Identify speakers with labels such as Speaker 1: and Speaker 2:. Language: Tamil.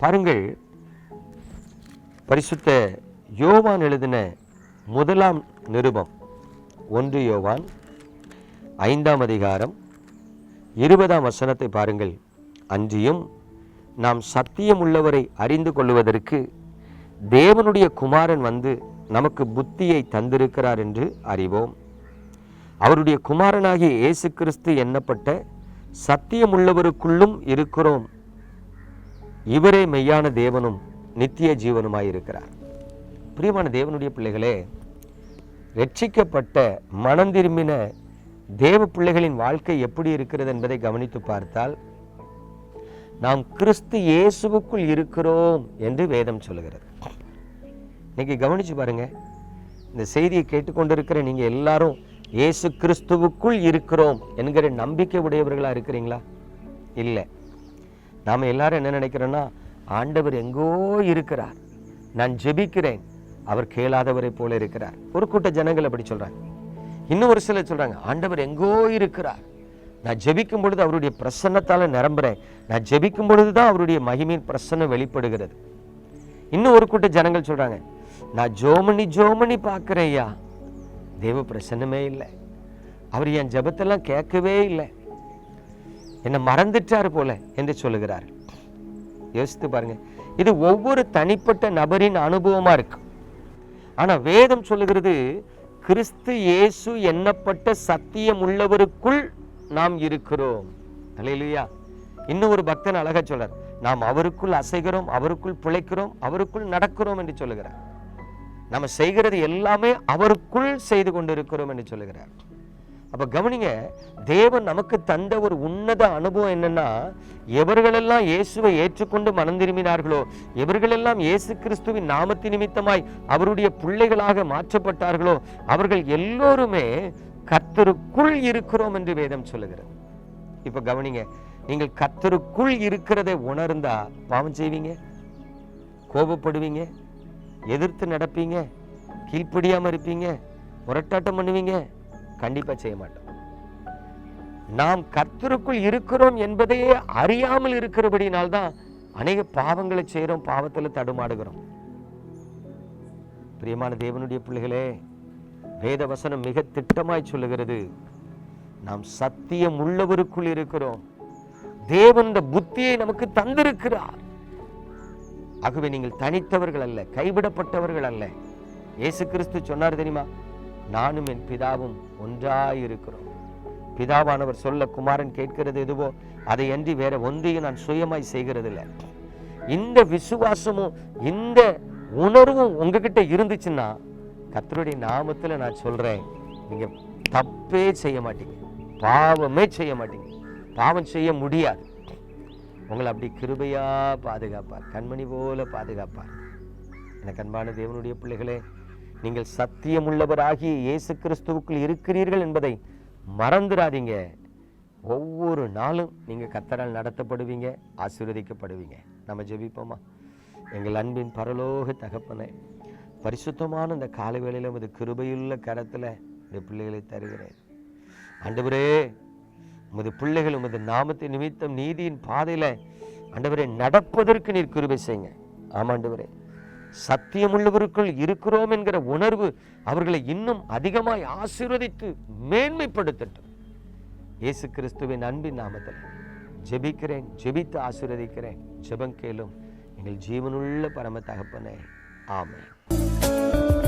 Speaker 1: பாருங்கள். பரிசுத்த யோவான் எழுதின முதலாம் நிருபம். ஒன்று யோவான் ஐந்தாம் அதிகாரம் இருபதாம் வசனத்தை பாருங்கள். அன்றியும் நாம் சத்தியம் உள்ளவரை அறிந்து கொள்வதற்கு தேவனுடைய குமாரன் வந்து நமக்கு புத்தியை தந்திருக்கிறார் என்று அறிவோம். அவருடைய குமாரனாகிய இயேசு கிறிஸ்து எண்ணப்பட்ட சத்தியமுள்ளவருக்குள்ளும் இருக்கிறோம் இவரே மெய்யான தேவனும் நித்திய ஜீவனுமாயிருக்கிறார். பிரியமான தேவனுடைய பிள்ளைகளே ரட்சிக்கப்பட்ட மனம் திரும்பின தேவ பிள்ளைகளின் வாழ்க்கை எப்படி இருக்கிறது என்பதை கவனித்து பார்த்தால் நாம் கிறிஸ்து இயேசுவுக்குள் இருக்கிறோம் என்று வேதம் சொல்லுகிறது. இன்னைக்கு கவனிச்சு பாருங்க இந்த செய்தியை கேட்டுக்கொண்டிருக்கிற நீங்க எல்லாரும் இயேசு கிறிஸ்துவுக்குள் இருக்கிறோம் என்கிற நம்பிக்கை உடையவர்களா இருக்கிறீங்களா? இல்லை. நாம் எல்லாரும் என்ன நினைக்கிறோன்னா ஆண்டவர் எங்கோ இருக்கிறார். நான் ஜெபிக்கிறேன். அவர் கேளாதவரை போல இருக்கிறார். ஒரு கூட்ட ஜனங்கள் அப்படி சொல்கிறாங்க இன்னும் ஒரு சிலர் சொல்கிறாங்க ஆண்டவர் எங்கோ இருக்கிறார். நான் ஜெபிக்கும் பொழுது அவருடைய பிரசன்னத்தால் நிரம்புகிறேன் நான் ஜெபிக்கும் பொழுது தான் அவருடைய மகிமையின் பிரசன்னம் வெளிப்படுகிறது. இன்னும் ஒரு கூட்ட ஜனங்கள் சொல்கிறாங்க நான் ஜோமணி ஜோமணி பார்க்குறேன் ஐயா. தேவ பிரசன்னமே இல்லை. அவர் என் ஜெபத்தெல்லாம் கேட்கவே இல்லை. என்னை மறந்துட்டார் போல என்று சொல்லுகிறார். யோசித்து பாருங்க இது ஒவ்வொரு தனிப்பட்ட நபரின் அனுபவமா இருக்கு. ஆனா வேதம் சொல்லுகிறது கிறிஸ்து இயேசு எண்ணப்பட்ட சத்தியம் உள்ளவருக்குள் நாம் இருக்கிறோம். இல்லையா இன்னும் ஒரு பக்தன் அழகா சொல்றார் நாம் அவருக்குள் அசைகிறோம் அவருக்குள் பிழைக்கிறோம் அவருக்குள் நடக்கிறோம் என்று சொல்லுகிறார். நம்ம செய்கிறது எல்லாமே அவருக்குள் செய்து கொண்டிருக்கிறோம் என்று சொல்லுகிறார். அப்போ கவனிங்க தேவன் நமக்கு தந்த ஒரு உன்னத அனுபவம் என்னன்னா எவர்களெல்லாம் இயேசுவை ஏற்றுக்கொண்டு மனம் திரும்பினார்களோ எவர்களெல்லாம் இயேசு கிறிஸ்துவின் நாமத்தின் நிமித்தமாய் அவருடைய பிள்ளைகளாக மாற்றப்பட்டார்களோ அவர்கள் எல்லோருமே கத்தருக்குள் இருக்கிறோம் என்று வேதம் சொல்லுகிறது. இப்போ கவனிங்க நீங்கள் கத்தருக்குள் இருக்கிறதை உணர்ந்தா பாவம் செய்வீங்க? கோபப்படுவீங்க? எதிர்த்து நடப்பீங்க? கீழ்ப்படியாமல் இருப்பீங்க? முரட்டாட்டம் பண்ணுவீங்க? கண்டிப்பா செய்ய மாட்டோம். நாம் கர்த்தருக்குள் இருக்கிறோம் என்பதையே அறியாமல் இருக்கிறபடினால்தான் அநேக பாவங்களை செய்கிறோம் பாவத்தில் தடுமாடுகிறோம். பிரியமான தேவனுடைய பிள்ளைகளே வேத வசனம் மிக திட்டமாய் சொல்லுகிறது. நாம் சத்தியம் உள்ளவருக்குள் இருக்கிறோம். தேவன் இந்த புத்தியை நமக்கு தந்திருக்கிறார். ஆகவே நீங்கள் தனித்தவர்கள் அல்ல கைவிடப்பட்டவர்கள் அல்ல. இயேசு கிறிஸ்து சொன்னார் தெரியுமா? நானும் என் பிதாவும் ஒன்றாயிருக்கிறோம். பிதாவானவர் சொல்ல குமாரன் கேட்கிறது எதுவோ அதை அன்றி வேற ஒன்றையும் நான் சுயமாய் செய்கிறதில்லை. இந்த விசுவாசமும் இந்த உணர்வும் உங்ககிட்ட இருந்துச்சுன்னா கத்தருடைய நாமத்தில் நான் சொல்கிறேன் நீங்கள் தப்பே செய்ய மாட்டீங்க. பாவமே செய்ய மாட்டீங்க. பாவம் செய்ய முடியாது. உங்களை அப்படி கிருபையாக பாதுகாப்பார். கண்மணி போல பாதுகாப்பார். எனக்கு அன்பான தேவனுடைய பிள்ளைகளே நீங்கள் சத்தியமுள்ளவராகிய இயேசு கிறிஸ்துவுக்குள் இருக்கிறீர்கள் என்பதை மறந்துடாதீங்க. ஒவ்வொரு நாளும் நீங்கள் கத்தரால் நடத்தப்படுவீங்க ஆசீர்வதிக்கப்படுவீங்க. நம்ம ஜெபிப்போமா? எங்கள் அன்பின் பரலோக தகப்பனை பரிசுத்தமான இந்த காலை வேளையில் உமது கிருபையுள்ள கரத்தில் இந்த பிள்ளைகளை தருகிறேன். ஆண்டவரே உமது பிள்ளைகள் உமது நாமத்தை நிமித்தம் நீதியின் பாதையில் ஆண்டவரே நடப்பதற்கு நீர் கிருபை செய்யுங்க. ஆமாண்டவரே. சத்தியமுள்ளவருக்குள் இருக்கிறோம் என்கிற உணர்வு அவர்களை இன்னும் அதிகமாய் ஆசீர்வதித்து மேன்மைப்படுத்தட்டும். இயேசு கிறிஸ்துவின் அன்பின் நாமத்தில் ஜெபிக்கிறேன் ஜெபித்து ஆசீர்வதிக்கிறேன். ஜெபம் கேளும் எங்கள் ஜீவனுள்ள பரம தகப்பனே. ஆமென்.